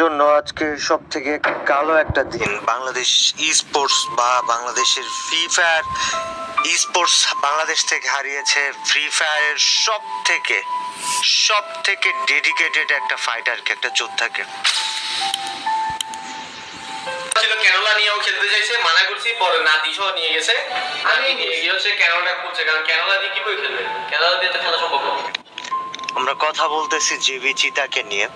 জন্য আজকে সব থেকে কালো একটা দিন। বাংলাদেশ ই স্পোর্টস বা বাংলাদেশের free fire e sports Bangladesh থেকে হারিয়েছে ফ্রি ফায়ারের সব থেকে সব থেকে ডেডিকেটেড একটা ফাইটারকে একটা যোদ্ধাকে। ছিল ক্যানোলা নিয়েও খেলতে চাইছে মানা করছি পরে না দিশও নিয়ে গেছে। আমি নিয়ে গিয়ে হচ্ছে ক্যানোলা খুঁজছে কারণ ক্যানোলা দিয়ে কি করে খেলবে? ক্যানোলা দিয়ে তো খেলা সম্ভব না আমরা কথা বলতেছি জিবি চিতাকে নিয়ে।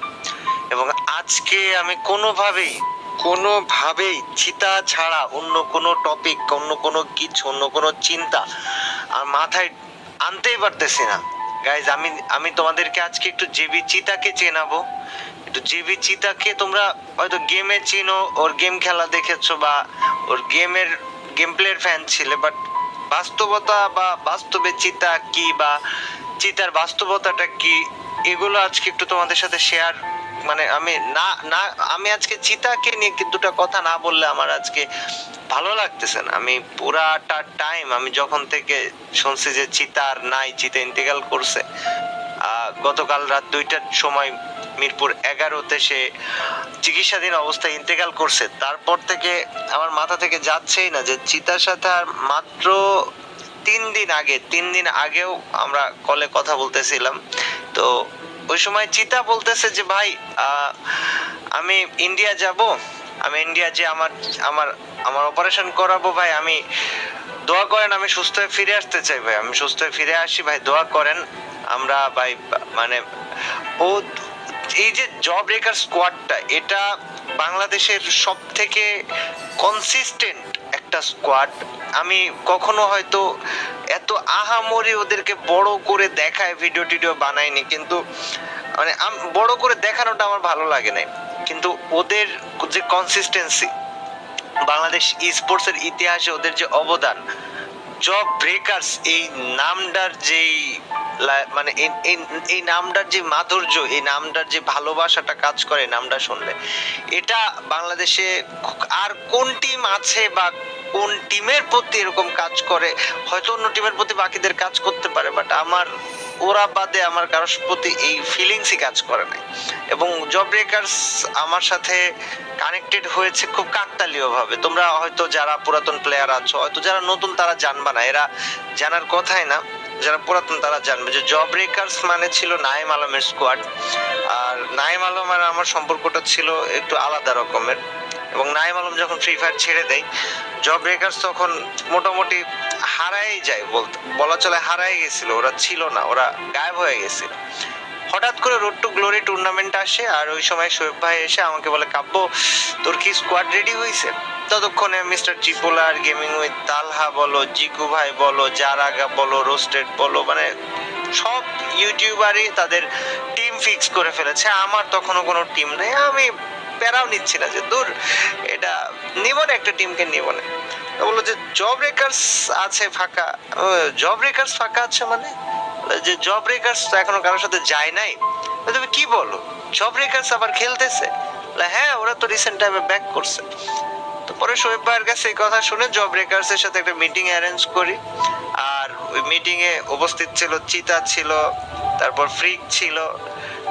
আজকে আমি কোনোভাবেই কোনোভাবেই চিতা ছাড়া অন্য কোনো টপিক অন্য কোনো কিছু, অন্য কোনো চিন্তা আর মাথায় আনতেই পারতেছি না। গাইজ আমি আমি তোমাদেরকে আজকে একটু জেবি চিতাকে চেনাবো। একটু জেবি চিতাকে তোমরা হয়তো গেমে চিনো, ওর গেম খেলা দেখেছ বা ওর গেমের গেম প্লের ফ্যান ছিলে বাট বাস্তবতা বা বাস্তবে চিতা কি বা চিতার বাস্তবতাটা কি, এগুলো আজকে একটু তোমাদের সাথে শেয়ার মানে আমি না না, আমি আজকে চিতাকে নিয়ে কি দুটো কথা না বললে আমার আজকে ভালো লাগতেছে না। আমি পুরাটা টাইম আমি যখন থেকে শুনছি যে চিতা আর নাই, চিতা ইন্তেকাল করছে গতকাল রাত দুইটার সময় মিরপুর এগারোতে সে চিকিৎসাধীন অবস্থায় ইন্তেকাল করছে। তারপর থেকে আমার মাথা থেকে যাচ্ছেই না যে চিতার সাথে আর মাত্র তিন দিন আগে, তিন দিন আগেও আমরা কলে কথা বলতেছিলাম। তো ওই সময় চিতা বলতেছে যে, ভাই আমি ইন্ডিয়া যাব। আমি ইন্ডিয়া যে আমার আমার আমার অপারেশন করাবো, ভাই। আমি দোয়া করেন, আমি সুস্থ হয়ে ফিরে আসতে চাই, ভাই। আমি সুস্থ হয়ে ফিরে আসি, ভাই। দোয়া করেন আমরা, ভাই মানে ও, এই যে জব স্কোয়াডটা এটা বাংলাদেশের সব থেকে কনসিস্টেন্ট একটা স্কোয়াড আমি কখনো হয়তো এত আহামরি ওদেরকে বড় করে দেখায় ভিডিও টিডিও বানাইনি, কিন্তু মানে বড় করে দেখানোটা আমার ভালো লাগে নাই। কিন্তু ওদের যে কনসিস্টেন্সি বাংলাদেশ স্পোর্টসের ইতিহাসে ওদের যে অবদান জব ব্রেকার্স এই নামটার যেই মানে এই নামটার যে মাধুর্য, এই নামটার যে ভালোবাসাটা কাজ করে নামটা শুনলে। এটা বাংলাদেশে আর কোন টিম আছে বা কোন টিমের প্রতি এরকম কাজ করে? হয়তো অন্য টিমের প্রতি বাকিদের কাজ করতে পারে বাট আমার ওরা বাদে আমার কারোর প্রতি এই ফিলিংসই কাজ করে নাই। এবং জব ব্রেকার্স আমার সাথে কানেক্টেড হয়েছে খুব কাকতালীয় ভাবে তোমরা হয়তো যারা পুরাতন প্লেয়ার আছো, হয়তো যারা নতুন তারা জানবা না। এরা জানার কথাই না, যারা পুরাতন তারা জানবে যে জব ব্রেকার্স মানে ছিল নাইম আলমের স্কোয়াড আর নাইম আলম আর আমার সম্পর্কটা ছিল একটু আলাদা রকমের। এবং নাইম আলম যখন ফ্রি ফায়ার ছেড়ে দেয় জব ব্রেকার্স তখন মোটামুটি হারাই যায় বলতে, বলা চলে হারাই গেছিল, ওরা ছিল না, ওরা গায়েব হয়ে গেছিল। হঠাৎ করে রোড টু গ্লোরি টুর্নামেন্ট আসে, আর ওই সময় শোয়েব ভাই এসে আমাকে বলে, কাব্য, তোর কি স্কোয়াড রেডি হয়েছে ততক্ষণে মিস্টার জিপোলার গেমিং উইথ তালহা বলো জিকু ভাই বলো জারাগা বলো রোস্টেড বলো মানে সব ইউটিউবারই তাদের টিম ফিক্স করে ফেলেছে। আমার তখনও কোনো টিম নেই। আমি প্যারাও নিচ্ছি না যে দূর, এটা নিব না একটা টিমকে নিব না। বলল যে জব রেকার্স আছে ফাঁকা। জব রেকার্স ফাঁকা আছে মানে? যে জব রেকার্স তো এখনও কারোর সাথে যায় নাই। তুমি কি বলো? জব রেকার্স আবার খেলতেছে? হ্যাঁ ওরা তো রিসেন্ট টাইমে ব্যাক করছে। তো পরে শোয়েব ভাইয়ের কাছে এই কথা শুনে জব রেকার্স এর সাথে একটা মিটিং অ্যারেঞ্জ করি। আর ওই মিটিং এ উপস্থিত ছিল, চিতা ছিল, তারপর ফ্রিক ছিল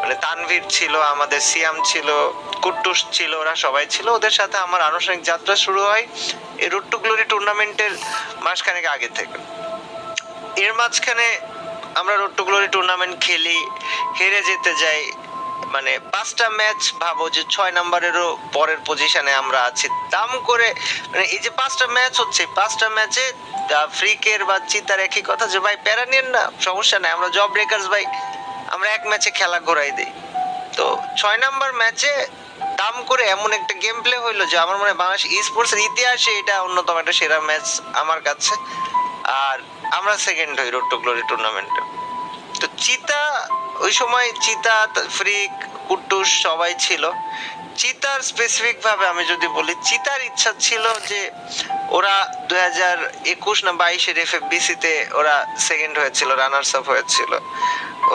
মানে তানভীর ছিল, আমাদের সিয়াম ছিল, কুট্টুস ছিল, ওরা সবাই ছিল। ওদের সাথে আমার আনুষ্ঠানিক যাত্রা শুরু হয় এই রুট টু গ্লোরি টুর্নামেন্টের মাসখানেক আগে থেকে। এর মাঝখানে আমরা রোড টু গ্লোরি টুর্নামেন্ট খেলি, হেরে যেতে যাই। মানে পাঁচটা ম্যাচ ভাবো যে ছয় নম্বরেরও পরের পজিশনে আমরা আছি। দাম করে মানে এই যে পাঁচটা ম্যাচ হচ্ছে, পাঁচটা ম্যাচে ফ্রিকের বা চিতার একই কথা যে, ভাই, প্যারা নিন না, সমস্যা নাই, আমরা জব ব্রেকার্স ভাই। আমরা এক ম্যাচে খেলা ঘোরাই দিই। তো ছয় নাম্বার ম্যাচে দাম করে এমন একটা গেম প্লে হইল যে আমার মনে হয় বাংলাদেশ ই স্পোর্টসের ইতিহাসে এটা অন্যতম একটা সেরা ম্যাচ আমার কাছে। আর আমরা সেকেন্ড হই রোড টু গ্লোরি টুর্নামেন্টে তো চিতা ওই সময় চিতা, ফ্রিক, কুট্টুস সবাই ছিল। চিতার স্পেসিফিক ভাবে আমি যদি বলি, চিতার ইচ্ছা ছিল যে ওরা দু হাজার একুশ না বাইশের এফ এফ বিসিতে ওরা সেকেন্ড হয়েছিল রানার্স আপ হয়েছিল।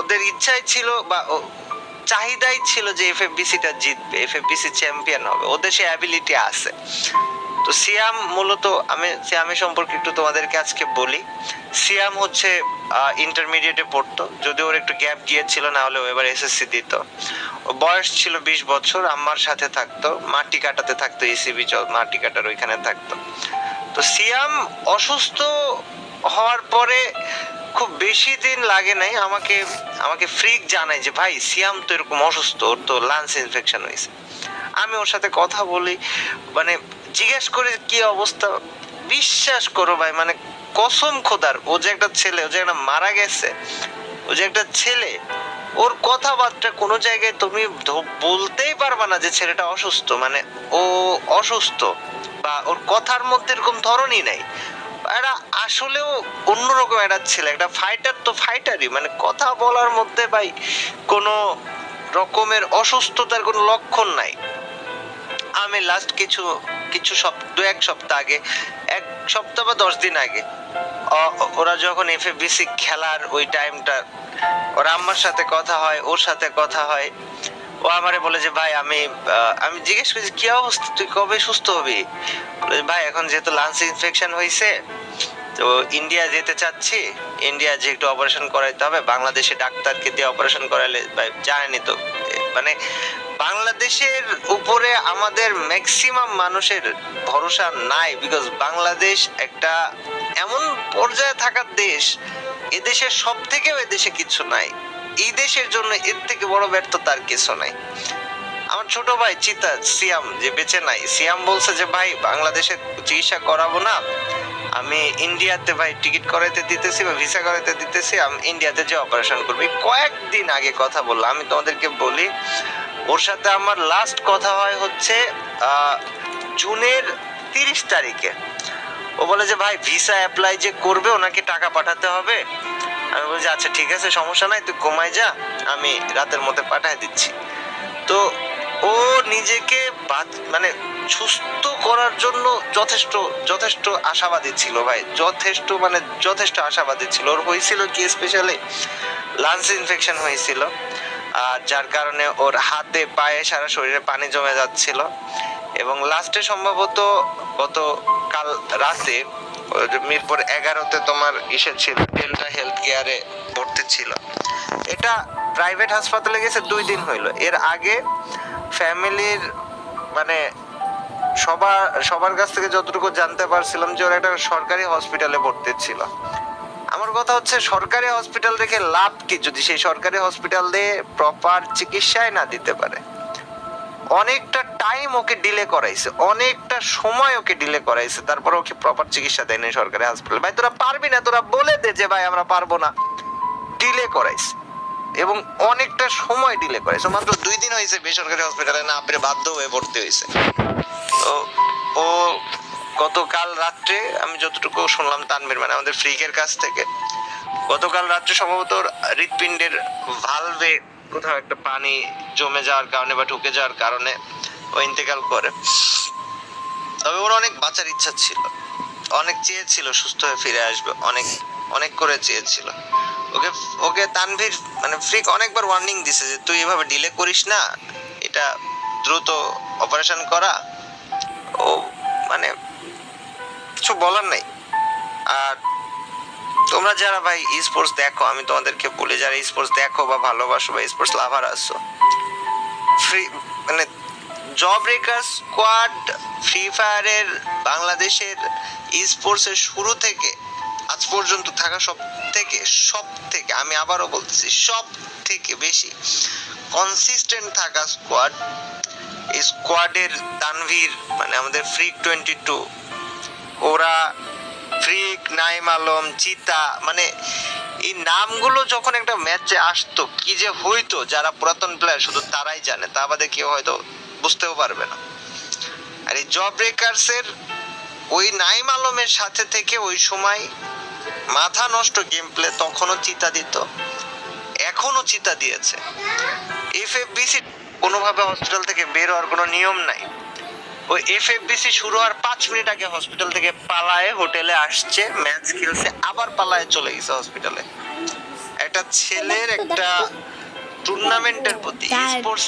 ওদের ইচ্ছাই ছিল বা চাহিদাই ছিল যে এফ এফ বিসিটা জিতবে এফ এফ বিসি চ্যাম্পিয়ন হবে। ওদের সে অ্যাবিলিটি আছে। তো সিয়াম মূলত আমি সিয়ামের সম্পর্কে একটু তোমাদেরকে আজকে বলি। সিয়াম হচ্ছে ইন্টারমিডিয়েটে পড়তো যদি ওর একটু গ্যাপ গিয়েছিল, না হলে এবার এসএসসি দিত। বয়স ছিল বিশ বছর, আম্মার সাথে থাকতো, মাটি কাটাতে থাকতো এসিবি মাটি কাটার ওইখানে থাকতো। তো সিয়াম অসুস্থ হওয়ার পরে খুব বেশি দিন লাগে নাই, আমাকে আমাকে ফ্রিক জানায় যে, ভাই, সিয়াম তো এরকম অসুস্থ, ওর তো লাঞ্চ ইনফেকশন হয়েছে। আমি ওর সাথে কথা বলি মানে জিজ্ঞেস করে কি অবস্থা? বিশ্বাস করো ভাই মানে কসম খোদার, ও যে একটা ছেলে, ও যে একটা মারা গেছে, ও যে একটা ছেলে, ওর কথাবার্তা কোনো জায়গায় তুমি বলতেই পারবা না যে ছেলেটা অসুস্থ মানে ও অসুস্থ, বা ওর কথার মধ্যে এরকম ধরনই নাই। এরা আসলেও অন্যরকম একটা ছেলে, একটা ফাইটার তো ফাইটারই মানে কথা বলার মধ্যে ভাই কোনো রকমের অসুস্থতার কোনো লক্ষণ নাই। আমি লাস্ট কিছু কিছু দু এক সপ্তাহ আগে, এক সপ্তাহ বা দশ দিন আগে ওরা যখন এফএবিসি খেলার ওই টাইমটা ওরা আম্মার সাথে কথা হয়, ওর সাথে কথা হয়, ও আমারে বলে যে, ভাই, আমি আমি জিজ্ঞেস করছি, কি অবস্থা? তুই কবে সুস্থ হবি? ভাই, এখন যেহেতু লাঞ্চ ইনফেকশন হয়েছে তো ইন্ডিয়া যেতে চাচ্ছি ইন্ডিয়া যে একটু অপারেশন করাইতে হবে, বাংলাদেশে ডাক্তারকে দিয়ে অপারেশন করালে ভাই জানেনি তো মানে বাংলাদেশের উপরে আমাদের ম্যাক্সিমাম মানুষের ভরসা নাই বিকজ বাংলাদেশ একটা এমন পর্যায়ে থাকার দেশ, এদেশের সব থেকেও এদেশে কিছু নাই। এই দেশের জন্য এর থেকে বড় ব্যর্থতা আর কিছু নাই। আমার ছোট ভাই চিতা, সিয়াম, যে বেঁচে নাই, সিয়াম বলছে যে, ভাই, বাংলাদেশে চিকিৎসা করাবো না। আমি ইন্ডিয়াতে ভাই টিকিট করাইতে দিতেছি বা ভিসা করাইতে দিতেছি, আমি ইন্ডিয়াতে যে অপারেশন করবি। কয়েকদিন আগে কথা বললাম, আমি তোমাদেরকে বলি ওর সাথে আমার লাস্ট কথা হয় হচ্ছে জুনের তিরিশ তারিখে। ও বলে যে, ভাই ভিসা অ্যাপ্লাই যে করবে, ওনাকে টাকা পাঠাতে হবে। আমি বলছি আচ্ছা ঠিক আছে, সমস্যা নাই, তুই ঘুমাই যা, আমি রাতের মধ্যে পাঠিয়ে দিচ্ছি। তো ও নিজেকে মানে সুস্থ করার জন্য যথেষ্ট যথেষ্ট আশাবাদী ছিল, ভাই। যথেষ্ট মানে যথেষ্ট আশাবাদী ছিল। ওর হয়েছিল কি স্পেশালি লাংস ইনফেকশন হয়েছিল। আর যার কারণে ওর হাতে পায়ে সারা শরীরে পানি জমে যাচ্ছিল। এবং লাস্টে সম্ভবত গত কাল রাতে মিরপুর এগারোতে তোমার ইসে ছিল ডেল্টা হেলথ কেয়ারে ভর্তি ছিল। এটা প্রাইভেট হাসপাতালে গেছে দুই দিন হইল। এর আগে ফ্যামিলির মানে সবার সবার কাছ থেকে যতটুকু জানতে পারছিলাম যে ওরা একটা সরকারি হসপিটালে ভর্তি ছিল। আমার কথা হচ্ছে সরকারি হসপিটাল রেখে লাভ কি? যদি সেই সরকারি হসপিটাল দিয়ে প্রপার চিকিৎসায় না দিতে পারে। অনেকটা টাইম ওকে ডিলে করাইছে, অনেকটা সময় ওকে ডিলে করাইছে, তারপর ওকে প্রপার চিকিৎসা দেয়নি সরকারি হসপিটাল ভাই, তোরা পারবি না? তোরা বলে দে যে, ভাই, আমরা পারব না। ডিলে করাইছে, এবং অনেকটা সময় ডিলে করাইছে। মাত্র দুই দিন হয়েছে বেসরকারি হসপিটালে না, আপনি বাধ্য হয়ে ভর্তি হয়েছে তো ও গতকাল রাত্রে আমি যতটুকু শুনলাম তানভীর মানে আমাদের ফ্রিকের কাছ থেকে, গতকাল রাত্রে সম্ভবত হৃৎপিণ্ডের ভালভে কোথাও একটা পানি জমে যাওয়ার কারণে বা ঢুকে যাওয়ার কারণে ও ইন্তেকাল করে। তবে ওর অনেক বাঁচার ইচ্ছা ছিল। অনেক চেয়েছিল সুস্থ হয়ে ফিরে আসবে, অনেক অনেক করে চেয়েছিল। ওকে ওকে তানভীর মানে ফ্রিক অনেকবার ওয়ার্নিং দিছে যে তুই এভাবে ডিলে করিস না, এটা দ্রুত অপারেশন করা। ও মানে কিছু বলার নাই। আর তোমরা যারা ভাই স্পোর্টস দেখো, আমি তোমাদেরকে বলি, যারা স্পোর্টস দেখো বা ভালোবাসো বা স্পোর্টস লাভার আছো ফ্রি মানে জব রেকার স্কোয়াড ফ্রি ফায়ারের বাংলাদেশের স্পোর্টসের শুরু থেকে, আজ পর্যন্ত থাকা সব থেকে সব থেকে আমি আবারও বলতেছি সব থেকে বেশি কনসিস্টেন্ট থাকা স্কোয়াড স্কোয়াডের তানভীর মানে আমাদের ফ্রি টোয়েন্টি টু ওরা ফ্রিক নাইম আলম, চিতা মানে এই নামগুলো যখন একটা ম্যাচে আসতো, কি যে হইতো, যারা পুরাতন প্লেয়ার শুধু তারাই জানে, তা বাদে কেউ হয়তো বুঝতেও পারবে না। আর এই জব ব্রেকার্সের ওই নাইম আলমের সাথে থেকে ওই সময় মাথা নষ্ট গেম প্লে তখনও চিতা দিত এখনও চিতা দিয়েছে। এফ এফ এফএফবিসি কোনোভাবে হসপিটাল থেকে বের হওয়ার কোনো নিয়ম নাই। ওই এফএফবিসি শুরু হওয়ার পাঁচ মিনিট আগে হসপিটাল থেকে পালায় হোটেলে আসছে ম্যাচ খেলছে আবার পালায় চলে গেছে হসপিটালে একটা ছেলের একটা টুর্নামেন্টের প্রতি স্পোর্টস